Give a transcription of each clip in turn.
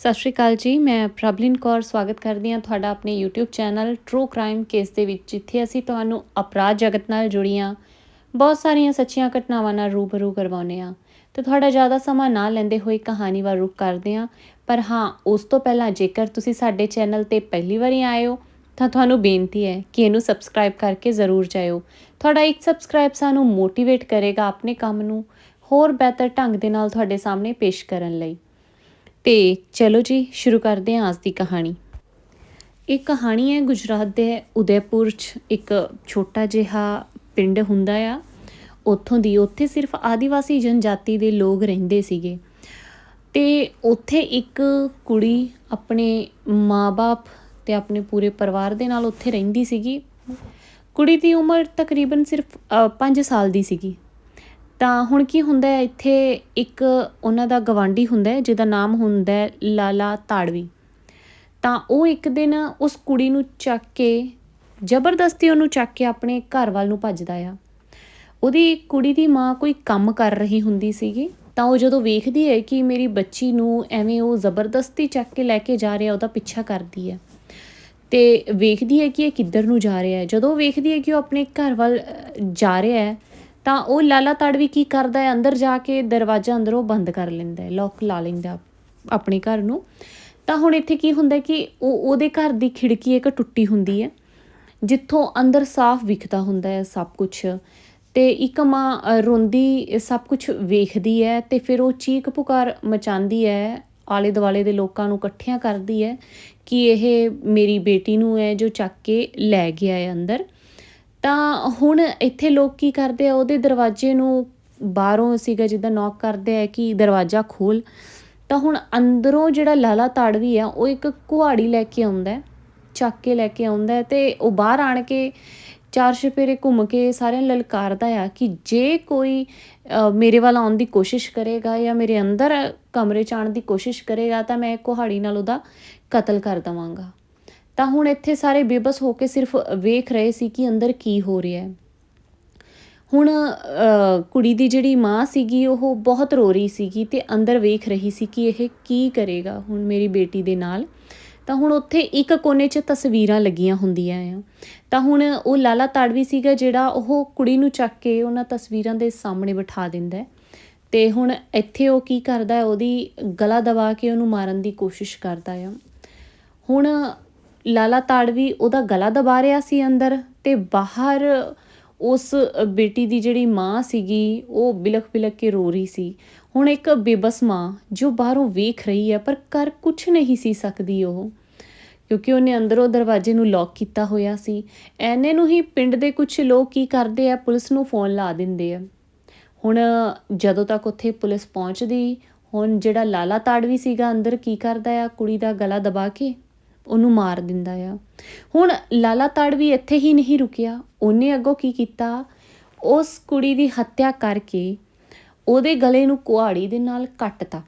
ਸਤਿ ਸ਼੍ਰੀ ਅਕਾਲ ਜੀ, ਮੈਂ ਪ੍ਰਭਲਿਨ ਕੌਰ ਸਵਾਗਤ ਕਰਦੀ ਹਾਂ ਤੁਹਾਡਾ ਆਪਣੇ YouTube channel true crime case ਦੇ ਵਿੱਚ, ਜਿੱਥੇ ਅਸੀਂ ਤੁਹਾਨੂੰ ਅਪਰਾਧ ਜਗਤ ਨਾਲ ਜੁੜੀਆਂ, ਬਹੁਤ ਸਾਰੀਆਂ ਸੱਚੀਆਂ ਘਟਨਾਵਾਂ ਨਾਲ ਰੂਬਰੂ ਕਰਵਾਉਂਦੇ ਹਾਂ। ਤੇ ਤੁਹਾਡਾ ਜ਼ਿਆਦਾ ਸਮਾਂ ਨਾ ਲੈਂਦੇ ਹੋਏ ਕਹਾਣੀ ਵੱਲ ਰੁਕ ਕਰਦੇ ਹਾਂ, ਪਰ ਹਾਂ, ਉਸ ਤੋਂ ਪਹਿਲਾਂ ਜੇਕਰ ਤੁਸੀਂ ਸਾਡੇ ਚੈਨਲ ਤੇ ਪਹਿਲੀ ਵਾਰੀ ਆਏ ਹੋ, ਤਾਂ ਤੁਹਾਨੂੰ ਬੇਨਤੀ ਹੈ ਕਿ ਇਹਨੂੰ ਸਬਸਕ੍ਰਾਈਬ ਕਰਕੇ ਜ਼ਰੂਰ ਜਾਇਓ। ਤੁਹਾਡਾ ਇੱਕ ਸਬਸਕ੍ਰਾਈਬ ਸਾਨੂੰ ਮੋਟੀਵੇਟ ਕਰੇਗਾ ਆਪਣੇ ਕੰਮ ਨੂੰ ਹੋਰ ਬਿਹਤਰ ਢੰਗ ਦੇ ਨਾਲ ਤੁਹਾਡੇ ਸਾਹਮਣੇ ਪੇਸ਼ ਕਰਨ ਲਈ। ਤੇ ਚਲੋ ਜੀ, ਸ਼ੁਰੂ ਕਰਦੇ ਹਾਂ ਅੱਜ ਦੀ ਕਹਾਣੀ। ਇਹ ਕਹਾਣੀ ਹੈ ਗੁਜਰਾਤ ਦੇ ਉਦੈਪੁਰ 'ਚ ਇੱਕ ਛੋਟਾ ਜਿਹਾ ਪਿੰਡ ਹੁੰਦਾ ਆ। ਉੱਥੋਂ ਦੀ ਉੱਥੇ ਸਿਰਫ ਆਦੀਵਾਸੀ ਜਨਜਾਤੀ ਦੇ ਲੋਕ ਰਹਿੰਦੇ ਸੀਗੇ। ਤੇ ਉੱਥੇ ਇੱਕ ਕੁੜੀ ਆਪਣੇ ਮਾਪੇ ਤੇ ਆਪਣੇ ਪੂਰੇ ਪਰਿਵਾਰ ਦੇ ਨਾਲ ਉੱਥੇ ਰਹਿੰਦੀ ਸੀਗੀ। ਕੁੜੀ ਦੀ ਉਮਰ ਤਕਰੀਬਨ ਸਿਰਫ 5 ਸਾਲ ਦੀ ਸੀਗੀ। ਤਾਂ ਹੁਣ ਕੀ ਹੁੰਦਾ ਹੈ, ਇੱਥੇ ਇੱਕ ਉਹਨਾਂ ਦਾ ਗਵਾਂਢੀ ਹੁੰਦਾ ਹੈ, ਜਿਹਦਾ ਨਾਮ ਹੁੰਦਾ ਹੈ ਲਾਲਾ ਤਾੜਵੀ। ਤਾਂ ਉਹ ਇੱਕ ਦਿਨ ਉਸ ਕੁੜੀ ਨੂੰ ਚੱਕ ਕੇ, ਜ਼ਬਰਦਸਤੀ ਉਹਨੂੰ ਚੱਕ ਕੇ ਆਪਣੇ ਘਰ ਵੱਲ ਨੂੰ ਭੱਜਦਾ ਆ। ਉਹਦੀ ਕੁੜੀ ਦੀ ਮਾਂ ਕੋਈ ਕੰਮ ਕਰ ਰਹੀ ਹੁੰਦੀ ਸੀਗੀ, ਤਾਂ ਉਹ ਜਦੋਂ ਵੇਖਦੀ ਹੈ ਕਿ ਮੇਰੀ ਬੱਚੀ ਨੂੰ ਐਵੇਂ ਉਹ ਜ਼ਬਰਦਸਤੀ ਚੱਕ ਕੇ ਲੈ ਕੇ ਜਾ ਰਿਹਾ, ਉਹਦਾ ਪਿੱਛਾ ਕਰਦੀ ਹੈ। ਤੇ ਵੇਖਦੀ ਹੈ ਕਿ ਇਹ ਕਿੱਧਰ ਨੂੰ ਜਾ ਰਿਹਾ ਹੈ। ਜਦੋਂ ਵੇਖਦੀ ਹੈ ਕਿ ਉਹ ਆਪਣੇ ਘਰ ਵੱਲ ਜਾ ਰਿਹਾ ਹੈ ਤਾਂ ਉਹ ਲਾਲਾ ਤੜਵੀ ਕੀ ਕਰਦਾ ਹੈ? ਅੰਦਰ ਜਾ ਕੇ ਦਰਵਾਜ਼ਾ ਅੰਦਰੋਂ ਬੰਦ ਕਰ ਲੈਂਦਾ ਹੈ ਲੋਕ ਲਾ ਲੈਂਦਾ ਆਪਣੇ ਘਰ ਨੂੰ। ਤਾਂ ਹੁਣ ਇੱਥੇ ਕੀ ਹੁੰਦਾ ਕਿ ਉਹ ਉਹਦੇ ਘਰ ਦੀ ਖਿੜਕੀ ਇੱਕ ਟੁੱਟੀ ਹੁੰਦੀ ਹੈ, ਜਿੱਥੋਂ ਅੰਦਰ ਸਾਫ਼ ਵਿਖਦਾ ਹੁੰਦਾ ਹੈ ਸਭ ਕੁਝ ਤੇ ਇੱਕ ਮਾਂ ਰੋਂਦੀ ਸਭ ਕੁਝ ਵੇਖਦੀ ਹੈ ਤੇ ਫਿਰ ਉਹ ਚੀਕ ਪੁਕਾਰ ਮਚਾਉਂਦੀ ਹੈ, ਆਲੇ ਦੁਆਲੇ ਦੇ ਲੋਕਾਂ ਨੂੰ ਇਕੱਠਿਆਂ ਕਰਦੀ ਹੈ ਕਿ ਇਹ ਮੇਰੀ ਬੇਟੀ ਨੂੰ ਹੈ ਜੋ ਚੱਕ ਕੇ ਲੈ ਗਿਆ ਹੈ ਅੰਦਰ। ਤਾਂ ਹੁਣ ਇੱਥੇ ਲੋਕ ਕੀ ਕਰਦੇ ਆ ਉਹਦੇ ਦਰਵਾਜ਼ੇ ਨੂੰ ਬਾਹਰੋਂ ਸੀਗਾ ਜਿੱਦਾਂ ਨੌਕ ਕਰਦੇ ਆ ਕਿ ਦਰਵਾਜ਼ਾ ਖੋਲ ਤਾਂ ਹੁਣ ਅੰਦਰੋਂ ਜਿਹੜਾ ਲਾਲਾ ਤਾੜਵੀ ਆ ਉਹ ਇੱਕ ਕੁਹਾੜੀ ਲੈ ਕੇ ਆਉਂਦਾ ਹੈ, ਚੱਕ ਕੇ ਲੈ ਕੇ ਆਉਂਦਾ ਹੈ ਤੇ ਉਹ ਬਾਹਰ ਆਣ ਕੇ ਚਾਰ ਛਪੇਰੇ ਘੁੰਮ ਕੇ ਸਾਰਿਆਂ ਨੂੰ ਲਲਕਾਰਦਾ ਆ ਕਿ ਜੇ ਕੋਈ ਮੇਰੇ ਵੱਲ ਆਉਣ ਦੀ ਕੋਸ਼ਿਸ਼ ਕਰੇਗਾ ਜਾਂ ਮੇਰੇ ਅੰਦਰ ਕਮਰੇ 'ਚ ਆਉਣ ਦੀ ਕੋਸ਼ਿਸ਼ ਕਰੇਗਾ ਤਾਂ ਮੈਂ ਕੁਹਾੜੀ ਨਾਲ ਉਹਦਾ ਕਤਲ ਕਰ ਦਵਾਂਗਾ। ਤਾਂ ਹੁਣ ਇੱਥੇ ਸਾਰੇ ਬੇਬਸ ਹੋ ਕੇ ਸਿਰਫ ਵੇਖ ਰਹੇ ਸੀ ਕਿ ਅੰਦਰ ਕੀ ਹੋ ਰਿਹਾ ਹੈ। ਹੁਣ ਕੁੜੀ ਦੀ ਜਿਹੜੀ ਮਾਂ ਸੀਗੀ, ਉਹ ਬਹੁਤ ਰੋ ਰਹੀ ਸੀਗੀ ਤੇ ਅੰਦਰ ਵੇਖ ਰਹੀ ਸੀ ਕਿ ਇਹ ਕੀ ਕਰੇਗਾ ਹੁਣ ਮੇਰੀ ਬੇਟੀ ਦੇ ਨਾਲ। ਤਾਂ ਹੁਣ ਉੱਥੇ ਇੱਕ ਕੋਨੇ 'ਚ ਤਸਵੀਰਾਂ ਲੱਗੀਆਂ ਹੁੰਦੀਆਂ ਆ। ਤਾਂ ਹੁਣ ਉਹ ਲਾਲਾ ਤਾੜਵੀ ਸੀਗਾ ਜਿਹੜਾ ਉਹ ਕੁੜੀ ਨੂੰ ਚੱਕ ਕੇ ਉਹਨਾਂ ਤਸਵੀਰਾਂ ਦੇ ਸਾਹਮਣੇ ਬਿਠਾ ਦਿੰਦਾ ਹੈ। ਤੇ ਹੁਣ ਇੱਥੇ ਉਹ ਕੀ ਕਰਦਾ ਉਹਦੀ ਗਲਾ ਦਬਾ ਕੇ ਉਹਨੂੰ ਮਾਰਨ ਦੀ ਕੋਸ਼ਿਸ਼ ਕਰਦਾ ਆ। ਹੁਣ ਲਾਲਾ ਤਾੜਵੀ ਉਹਦਾ ਗਲਾ ਦਬਾ ਰਿਹਾ ਸੀ ਅੰਦਰ ਤੇ ਬਾਹਰ ਉਸ ਬੇਟੀ ਦੀ ਜਿਹੜੀ ਮਾਂ ਸੀਗੀ, ਉਹ ਬਿਲਖ ਬਿਲਖ ਕੇ ਰੋ ਰਹੀ ਸੀ। ਹੁਣ ਇੱਕ ਬੇਬਸ ਮਾਂ ਜੋ ਬਾਹਰੋਂ ਵੇਖ ਰਹੀ ਹੈ, ਪਰ ਕਰ ਕੁਝ ਨਹੀਂ ਸੀ ਸਕਦੀ ਉਹ, ਕਿਉਂਕਿ ਉਹਨੇ ਅੰਦਰੋਂ ਦਰਵਾਜ਼ੇ ਨੂੰ ਲੌਕ ਕੀਤਾ ਹੋਇਆ ਸੀ। ਐਨੇ ਨੂੰ ਹੀ ਪਿੰਡ ਦੇ ਕੁਝ ਲੋਕ ਕੀ ਕਰਦੇ ਆ, ਪੁਲਿਸ ਨੂੰ ਫੋਨ ਲਾ ਦਿੰਦੇ ਆ। ਹੁਣ ਜਦੋਂ ਤੱਕ ਉੱਥੇ ਪੁਲਿਸ ਪਹੁੰਚਦੀ, ਹੁਣ ਜਿਹੜਾ ਲਾਲਾ ਤਾੜਵੀ ਸੀਗਾ ਅੰਦਰ ਕੀ ਕਰਦਾ ਆ, ਕੁੜੀ ਦਾ ਗਲਾ ਦਬਾ ਕੇ? ਉਹਨੂੰ ਮਾਰ ਦਿੰਦਾ ਆ। ਹੁਣ ਲਾਲਾ ਤਾੜਵੀ ਇੱਥੇ ਹੀ ਨਹੀਂ ਰੁਕਿਆ। ਉਹਨੇ ਅੱਗੋਂ ਕੀ ਕੀਤਾ? ਉਸ ਕੁੜੀ ਦੀ ਹੱਤਿਆ ਕਰਕੇ ਉਹਦੇ ਗਲੇ ਨੂੰ ਕੁਹਾੜੀ ਦੇ ਨਾਲ ਕੱਟਤਾ।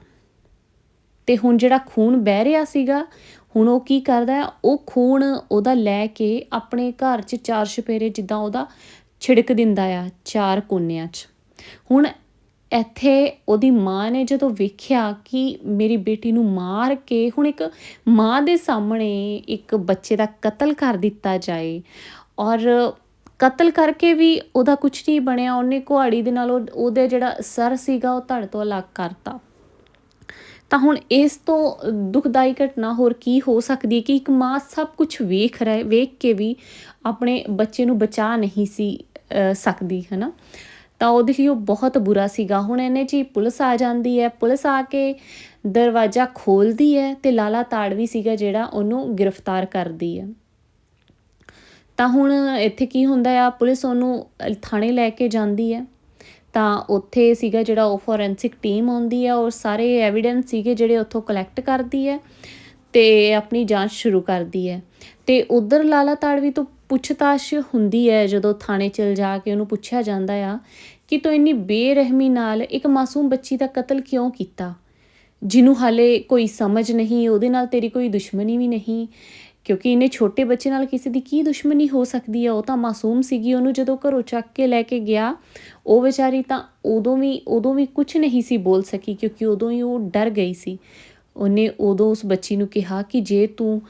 ਤੇ ਹੁਣ ਜਿਹੜਾ ਖੂਨ ਬਹਿ ਰਿਹਾ ਸੀਗਾ, ਹੁਣ ਉਹ ਕੀ ਕਰਦਾ ਹੈ? ਉਹ ਖੂਨ ਉਹਦਾ ਲੈ ਕੇ ਆਪਣੇ ਘਰ 'ਚ ਚਾਰ ਛਪੇਰੇ ਜਿੱਦਾਂ ਉਹਦਾ ਛਿੜਕ ਦਿੰਦਾ ਆ, ਚਾਰ ਕੋਨਿਆਂ 'ਚ। ਹੁਣ ਇੱਥੇ ਉਹਦੀ ਮਾਂ ਨੇ ਜਦੋਂ ਵੇਖਿਆ ਕਿ ਮੇਰੀ ਬੇਟੀ ਨੂੰ ਮਾਰ ਕੇ ਹੁਣ ਇੱਕ ਮਾਂ ਦੇ ਸਾਹਮਣੇ ਇੱਕ ਬੱਚੇ ਦਾ ਕਤਲ ਕਰ ਦਿੱਤਾ ਜਾਏ ਔਰ ਕਤਲ ਕਰਕੇ ਵੀ ਉਹਦਾ ਕੁਝ ਨਹੀਂ ਬਣਿਆ, ਉਹਨੇ ਕੁਹਾੜੀ ਦੇ ਨਾਲ ਉਹ- ਉਹਦੇ ਜਿਹੜਾ ਸਰ ਸੀਗਾ ਉਹ ਧੜ ਤੋਂ ਅਲੱਗ ਕਰਤਾ। ਤਾਂ ਹੁਣ ਇਸ ਤੋਂ ਦੁਖਦਾਈ ਘਟਨਾ ਹੋਰ ਕੀ ਹੋ ਸਕਦੀ ਹੈ ਕਿ ਇੱਕ ਮਾਂ ਸਭ ਕੁਝ ਵੇਖ ਰਹੇ ਵੇਖ ਕੇ ਵੀ ਆਪਣੇ ਬੱਚੇ ਨੂੰ ਬਚਾ ਨਹੀਂ ਸੀ ਸਕਦੀ ਹੈ ਨਾ ਤਾਂ ਉਹਦੇ ਲਈ ਉਹ ਬਹੁਤ ਬੁਰਾ ਸੀਗਾ। ਹੁਣ ਇਹਨੇ ਜੀ ਪੁਲਿਸ ਆ ਜਾਂਦੀ ਹੈ, ਪੁਲਿਸ ਆ ਕੇ ਦਰਵਾਜ਼ਾ ਖੋਲਦੀ ਹੈ ਤੇ ਲਾਲਾ ਤਾੜਵੀ ਸੀਗਾ ਜਿਹੜਾ ਉਹਨੂੰ ਗ੍ਰਿਫਤਾਰ ਕਰਦੀ ਹੈ। ਤਾਂ ਹੁਣ ਇੱਥੇ ਕੀ ਹੁੰਦਾ ਆ, ਪੁਲਿਸ ਉਹਨੂੰ ਥਾਣੇ ਲੈ ਕੇ ਜਾਂਦੀ ਹੈ। ਤਾਂ ਉੱਥੇ ਸੀਗਾ ਜਿਹੜਾ ਉਹ ਫੋਰੈਂਸਿਕ ਟੀਮ ਆਉਂਦੀ ਹੈ ਔਰ ਸਾਰੇ ਐਵੀਡੈਂਸ ਸੀਗੇ ਜਿਹੜੇ ਉੱਥੋਂ ਕਲੈਕਟ ਕਰਦੀ ਹੈ ਤੇ ਆਪਣੀ ਜਾਂਚ ਸ਼ੁਰੂ ਕਰਦੀ ਹੈ। ਤੇ ਉਧਰ ਲਾਲਾ ਤਾੜਵੀ ਤੋਂ ਪੁੱਛਤਾਛ ਹੁੰਦੀ ਹੈ ਜਦੋਂ ਥਾਣੇ ਚਲ ਜਾ ਕੇ ਉਹਨੂੰ ਪੁੱਛਿਆ ਜਾਂਦਾ ਆ ਕਿ ਤੂੰ ਇੰਨੀ ਬੇਰਹਿਮੀ ਨਾਲ ਇੱਕ ਮਾਸੂਮ ਬੱਚੀ ਦਾ ਕਤਲ ਕਿਉਂ ਕੀਤਾ? ਜਿਹਨੂੰ ਹਾਲੇ ਕੋਈ ਸਮਝ ਨਹੀਂ, ਉਹਦੇ ਨਾਲ ਤੇਰੀ ਕੋਈ ਦੁਸ਼ਮਣੀ ਵੀ ਨਹੀਂ, ਕਿਉਂਕਿ ਇਹਨੇ ਛੋਟੇ ਬੱਚੇ ਨਾਲ ਕਿਸੇ ਦੀ ਕੀ ਦੁਸ਼ਮਣੀ ਹੋ ਸਕਦੀ ਹੈ ਉਹ ਤਾਂ ਮਾਸੂਮ ਸੀਗੀ, ਉਹਨੂੰ ਜਦੋਂ ਘਰੋਂ ਚੱਕ ਕੇ ਲੈ ਕੇ ਗਿਆ, ਉਹ ਵਿਚਾਰੀ ਤਾਂ ਉਦੋਂ ਵੀ ਉਦੋਂ ਵੀ ਕੁਝ ਨਹੀਂ ਸੀ ਬੋਲ ਸਕੀ, ਕਿਉਂਕਿ ਉਦੋਂ ਹੀ ਉਹ ਡਰ ਗਈ ਸੀ। ਉਹਨੇ ਉਦੋਂ ਉਸ ਬੱਚੀ ਨੂੰ ਕਿਹਾ ਕਿ ਜੇ ਤੂੰ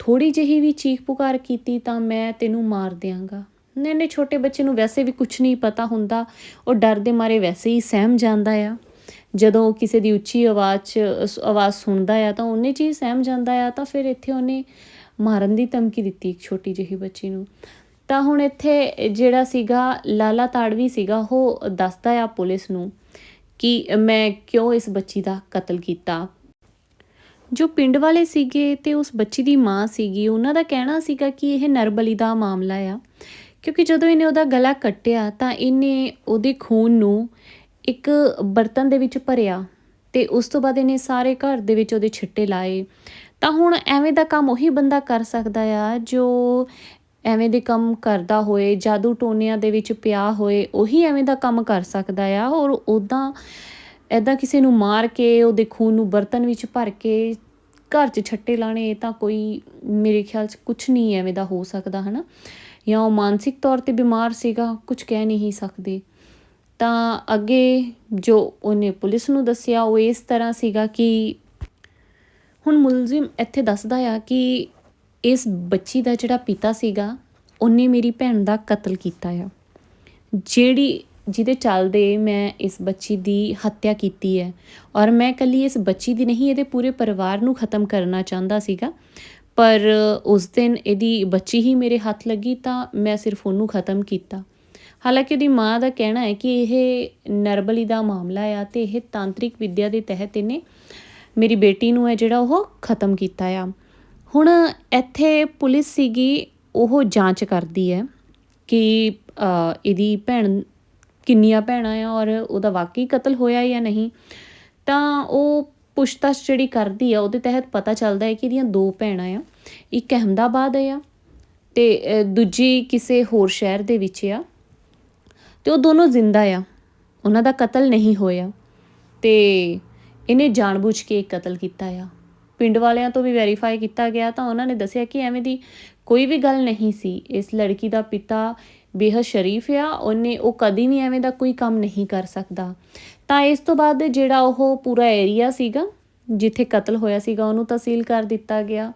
ਥੋੜੀ ਜਿਹੀ ਵੀ ਚੀਖ ਪੁਕਾਰ ਕੀਤੀ ਤਾਂ ਮੈਂ ਤੈਨੂੰ ਮਾਰ ਦਿਆਂਗਾ। ਨੇ ਛੋਟੇ ਬੱਚੇ ਨੂੰ ਵੈਸੇ ਵੀ ਕੁਝ ਨਹੀਂ ਪਤਾ ਹੁੰਦਾ। ਉਹ ਡਰ ਦੇ ਮਾਰੇ ਵੈਸੇ ਹੀ ਸਹਿਮ ਜਾਂਦਾ ਆ। ਜਦੋਂ ਕਿਸੇ ਦੀ ਉੱਚੀ ਆਵਾਜ਼ 'ਚ ਆਵਾਜ਼ ਸੁਣਦਾ ਆ ਤਾਂ ਉਹਨੇ ਚੀਜ਼ ਸਹਿਮ ਜਾਂਦਾ ਆ ਤਾਂ ਫਿਰ ਇੱਥੇ ਉਹਨੇ ਮਾਰਨ ਦੀ ਧਮਕੀ ਦਿੱਤੀ ਇੱਕ ਛੋਟੀ ਜਿਹੀ ਬੱਚੀ ਨੂੰ। ਤਾਂ ਹੁਣ ਇੱਥੇ ਜਿਹੜਾ ਸੀਗਾ ਲਾਲਾ ਤਾੜਵੀ ਸੀਗਾ, ਉਹ ਦੱਸਦਾ ਆ ਪੁਲਿਸ ਨੂੰ ਕਿ ਮੈਂ ਕਿਉਂ ਇਸ ਬੱਚੀ ਦਾ ਕਤਲ ਕੀਤਾ? ਜੋ ਪਿੰਡ ਵਾਲੇ ਸੀਗੇ ਤੇ ਉਸ ਬੱਚੀ ਦੀ ਮਾਂ ਸੀਗੀ, ਉਹਨਾਂ ਦਾ ਕਹਿਣਾ ਸੀਗਾ ਕਿ ਇਹ ਨਰਬਲੀ ਦਾ ਮਾਮਲਾ ਆ। ਕਿਉਂਕਿ ਜਦੋਂ ਇਹਨੇ ਉਹਦਾ ਗਲਾ ਕੱਟਿਆ, ਤਾਂ ਇਹਨੇ ਉਹਦੇ ਖੂਨ ਨੂੰ ਇੱਕ ਬਰਤਨ ਦੇ ਵਿੱਚ ਭਰਿਆ ਤੇ ਉਸ ਤੋਂ ਬਾਅਦ ਇਹਨੇ ਸਾਰੇ ਘਰ ਦੇ ਵਿੱਚ ਉਹਦੇ ਛਿੱਟੇ ਲਾਏ। ਤਾਂ ਹੁਣ ਐਵੇਂ ਦਾ ਕੰਮ ਉਹੀ ਬੰਦਾ ਕਰ ਸਕਦਾ ਆ, ਜੋ ਐਵੇਂ ਦੇ ਕੰਮ ਕਰਦਾ ਹੋਏ, ਜਾਦੂ ਟੋਨਿਆਂ ਦੇ ਵਿੱਚ ਪਿਆ ਹੋਏ, ਉਹੀ ਐਵੇਂ ਦਾ ਕੰਮ ਕਰ ਸਕਦਾ ਆ। ਔਰ ਉਦਾਂ ਐਦਾਂ ਕਿਸੇ ਨੂੰ ਮਾਰ ਕੇ, ਉਹਦੇ ਖੂਨ ਨੂੰ ਬਰਤਨ ਵਿੱਚ ਭਰ ਕੇ, ਘਰ 'ਚ ਛੱਟੇ ਲਾਣੇ ਇਹ ਤਾਂ ਕੋਈ ਮੇਰੇ ਖਿਆਲ 'ਚ ਕੁਝ ਨਹੀਂ ਐਵੇਂ ਦਾ ਹੋ ਸਕਦਾ, ਹਨਾ? ਜਾਂ ਉਹ ਮਾਨਸਿਕ ਤੌਰ ਤੇ ਬਿਮਾਰ ਸੀਗਾ ਕੁਝ ਕਹਿ ਨਹੀਂ ਸਕਦੇ। ਤਾਂ ਅੱਗੇ ਜੋ ਉਹਨੇ ਪੁਲਿਸ ਨੂੰ ਦੱਸਿਆ, ਉਹ ਇਸ ਤਰ੍ਹਾਂ ਸੀਗਾ ਕਿ ਹੁਣ ਮੁਲਜ਼ਮ ਇੱਥੇ ਦੱਸਦਾ ਆ ਕਿ ਇਸ ਬੱਚੀ ਦਾ ਜਿਹੜਾ ਪਿਤਾ ਸੀਗਾ, ਉਹਨੇ ਮੇਰੀ ਭੈਣ ਦਾ ਕਤਲ ਕੀਤਾ ਆ। ਜਿਹੜੀ ਜਿਹਦੇ ਚੱਲਦੇ ਮੈਂ ਇਸ ਬੱਚੀ ਦੀ ਹੱਤਿਆ ਕੀਤੀ ਹੈ। ਔਰ ਮੈਂ ਕੱਲੀ ਇਸ ਬੱਚੀ ਦੀ ਨਹੀਂ, ਇਹਦੇ ਪੂਰੇ ਪਰਿਵਾਰ ਨੂੰ ਖਤਮ ਕਰਨਾ ਚਾਹੁੰਦਾ ਸੀਗਾ। ਪਰ ਉਸ ਦਿਨ ਇਹਦੀ ਬੱਚੀ ਹੀ ਮੇਰੇ ਹੱਥ ਲੱਗੀ ਤਾਂ ਮੈਂ ਸਿਰਫ ਉਹਨੂੰ ਖਤਮ ਕੀਤਾ। ਹਾਲਾਂਕਿ ਉਹਦੀ ਮਾਂ ਦਾ ਕਹਿਣਾ ਹੈ ਕਿ ਇਹ ਨਰਬਲੀ ਦਾ ਮਾਮਲਾ ਆ ਤੇ ਇਹ ਤਾਂਤਰਿਕ ਵਿੱਦਿਆ ਦੇ ਤਹਿਤ ਇਹਨੇ ਮੇਰੀ ਬੇਟੀ ਨੂੰ ਹੈ ਜਿਹੜਾ ਉਹ ਖਤਮ ਕੀਤਾ ਆ। ਹੁਣ ਇੱਥੇ ਪੁਲਿਸ ਸੀਗੀ, ਉਹ ਜਾਂਚ ਕਰਦੀ ਹੈ ਕਿ ਇਹਦੀ ਭੈਣ ਕਿੰਨੀਆਂ ਭੈਣਾਂ ਆ ਔਰ ਉਹਦਾ ਵਾਕਈ ਕਤਲ ਹੋਇਆ ਜਾਂ ਨਹੀਂ, ਤਾਂ ਉਹ ਪੁੱਛਤਾਛ ਜਿਹੜੀ ਕਰਦੀ ਆ, ਉਹਦੇ ਤਹਿਤ ਪਤਾ ਚੱਲਦਾ ਹੈ ਕਿ ਇਹਦੀਆਂ ਦੋ ਭੈਣਾਂ ਆ, ਇੱਕ ਅਹਿਮਦਾਬਾਦ ਆ ਤੇ ਦੂਜੀ ਕਿਸੇ ਹੋਰ ਸ਼ਹਿਰ ਦੇ ਵਿੱਚ ਆ ਤੇ ਉਹ ਦੋਨੋਂ ਜ਼ਿੰਦਾ ਆ, ਉਹਨਾਂ ਦਾ ਕਤਲ ਨਹੀਂ ਹੋਇਆ ਤੇ ਇਹਨੇ ਜਾਣਬੁੱਝ ਕੇ ਕਤਲ ਕੀਤਾ ਆ। ਪਿੰਡ ਵਾਲਿਆਂ ਤੋਂ ਵੀ ਵੈਰੀਫਾਈ ਕੀਤਾ ਗਿਆ ਤਾਂ ਉਹਨਾਂ ਨੇ ਦੱਸਿਆ ਕਿ ਐਵੇਂ ਦੀ ਕੋਈ ਵੀ ਗੱਲ ਨਹੀਂ ਸੀ, ਇਸ ਲੜਕੀ ਦਾ ਪਿਤਾ ਬੇਹੱਦ ਸ਼ਰੀਫ ਆ, ਉਹਨੇ ਉਹ ਕਦੀ ਵੀ ਐਵੇਂ ਦਾ ਕੋਈ ਕੰਮ ਨਹੀਂ ਕਰ ਸਕਦਾ। ਤਾਂ ਇਸ ਤੋਂ ਬਾਅਦ ਜਿਹੜਾ ਉਹ ਪੂਰਾ ਏਰੀਆ ਸੀਗਾ, ਜਿੱਥੇ ਕਤਲ ਹੋਇਆ ਸੀਗਾ, ਉਹਨੂੰ ਤਹਿਸੀਲ ਕਰ ਦਿੱਤਾ ਗਿਆ।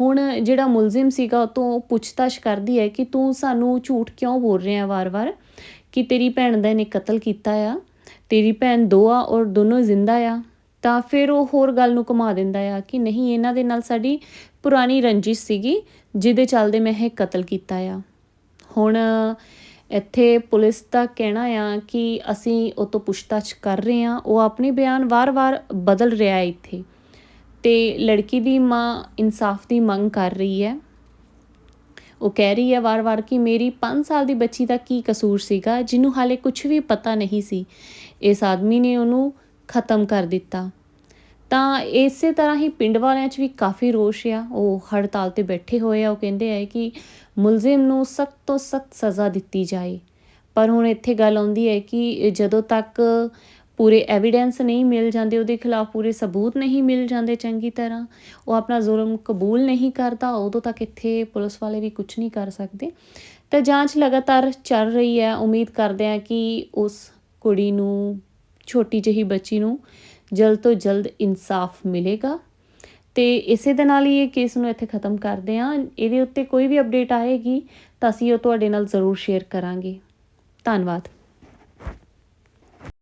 ਹੁਣ ਜਿਹੜਾ ਮੁਲਜ਼ਮ ਸੀਗਾ, ਉਹ ਤੋਂ ਪੁੱਛਤਾਛ ਕਰਦੀ ਹੈ ਕਿ ਤੂੰ ਸਾਨੂੰ ਝੂਠ ਕਿਉਂ ਬੋਲ ਰਿਹਾ ਵਾਰ-ਵਾਰ? ਕਿ ਤੇਰੀ ਭੈਣ ਦਾ ਇਹਨੇ ਕਤਲ ਕੀਤਾ ਆ, ਤੇਰੀ ਭੈਣ ਦੋ ਆ ਔਰ ਦੋਨੋਂ ਜ਼ਿੰਦਾ ਆ? ਤਾਂ ਫਿਰ ਉਹ ਹੋਰ ਗੱਲ ਨੂੰ ਘੁਮਾ ਦਿੰਦਾ ਆ ਕਿ ਨਹੀਂ, ਇਹਨਾਂ ਦੇ ਨਾਲ ਸਾਡੀ ਪੁਰਾਣੀ ਰੰਜਿਸ਼ ਸੀਗੀ, ਜਿਹਦੇ ਚੱਲਦੇ ਮੈਂ ਇਹ ਕਤਲ ਕੀਤਾ ਆ। ਹੁਣ ਇੱਥੇ ਪੁਲਿਸ ਦਾ ਕਹਿਣਾ ਆ ਕਿ ਅਸੀਂ ਉਹ ਤੋਂ ਪੁੱਛਤਾਛ ਕਰ ਰਹੇ ਆ ਉਹ ਆਪਣੇ ਬਿਆਨ ਵਾਰ-ਵਾਰ ਬਦਲ ਰਿਹਾ ਹੈ ਇੱਥੇ। ਤੇ ਲੜਕੀ ਦੀ ਮਾਂ ਇਨਸਾਫ ਦੀ ਮੰਗ ਕਰ ਰਹੀ ਹੈ। ਉਹ ਕਹਿ ਰਹੀ ਹੈ ਵਾਰ-ਵਾਰ ਕਿ ਮੇਰੀ 5 ਸਾਲ ਦੀ ਬੱਚੀ ਦਾ ਕੀ ਕਸੂਰ ਸੀਗਾ, ਜਿਹਨੂੰ ਹਾਲੇ ਕੁਝ ਵੀ ਪਤਾ ਨਹੀਂ ਸੀ। ਇਸ ਆਦਮੀ ਨੇ ਉਹਨੂੰ ਖਤਮ ਕਰ ਦਿੱਤਾ। ਤਾਂ ਇਸੇ ਤਰ੍ਹਾਂ ਹੀ ਪਿੰਡ ਵਾਲਿਆਂ 'ਚ ਵੀ ਕਾਫੀ ਰੋਸ਼ ਆ। ਉਹ ਹੜਤਾਲ ਤੇ ਬੈਠੇ ਹੋਏ ਆ। ਉਹ ਕਹਿੰਦੇ ਆ ਕਿ ਮੁਲਜ਼ਮ ਨੂੰ ਸਖਤ ਤੋਂ ਸਖਤ ਸਜ਼ਾ ਦਿੱਤੀ ਜਾਏ। ਪਰ ਹੁਣ ਇੱਥੇ ਗੱਲ ਆਉਂਦੀ ਹੈ ਕਿ ਜਦੋਂ ਤੱਕ ਪੂਰੇ ਐਵੀਡੈਂਸ ਨਹੀਂ ਮਿਲ ਜਾਂਦੇ, ਉਹਦੇ ਖਿਲਾਫ ਪੂਰੇ ਸਬੂਤ ਨਹੀਂ ਮਿਲ ਜਾਂਦੇ ਚੰਗੀ ਤਰ੍ਹਾਂ, ਉਹ ਆਪਣਾ ਜ਼ੁਲਮ ਕਬੂਲ ਨਹੀਂ ਕਰਦਾ, ਉਦੋਂ ਤੱਕ ਇੱਥੇ ਪੁਲਿਸ ਵਾਲੇ ਵੀ ਕੁਝ ਨਹੀਂ ਕਰ ਸਕਦੇ। ਤਾਂ ਜਾਂਚ ਲਗਾਤਾਰ ਚੱਲ ਰਹੀ ਹੈ। ਉਮੀਦ ਕਰਦੇ ਹਾਂ ਕਿ ਉਸ ਕੁੜੀ ਨੂੰ, ਛੋਟੀ ਜਿਹੀ ਬੱਚੀ ਨੂੰ ਜਲਦ ਤੋਂ ਜਲਦ ਇਨਸਾਫ ਮਿਲੇਗਾ। ਤੇ ਇਸੇ ਦੇ ਨਾਲ ਹੀ ਇਹ ਕੇਸ ਨੂੰ ਇੱਥੇ ਖਤਮ ਕਰਦੇ ਹਾਂ। ਇਹਦੇ ਉੱਤੇ ਕੋਈ ਵੀ ਅਪਡੇਟ ਆਏਗੀ ਤਾਂ ਅਸੀਂ ਉਹ ਤੁਹਾਡੇ ਨਾਲ ਜ਼ਰੂਰ ਸ਼ੇਅਰ ਕਰਾਂਗੇ। ਧੰਨਵਾਦ।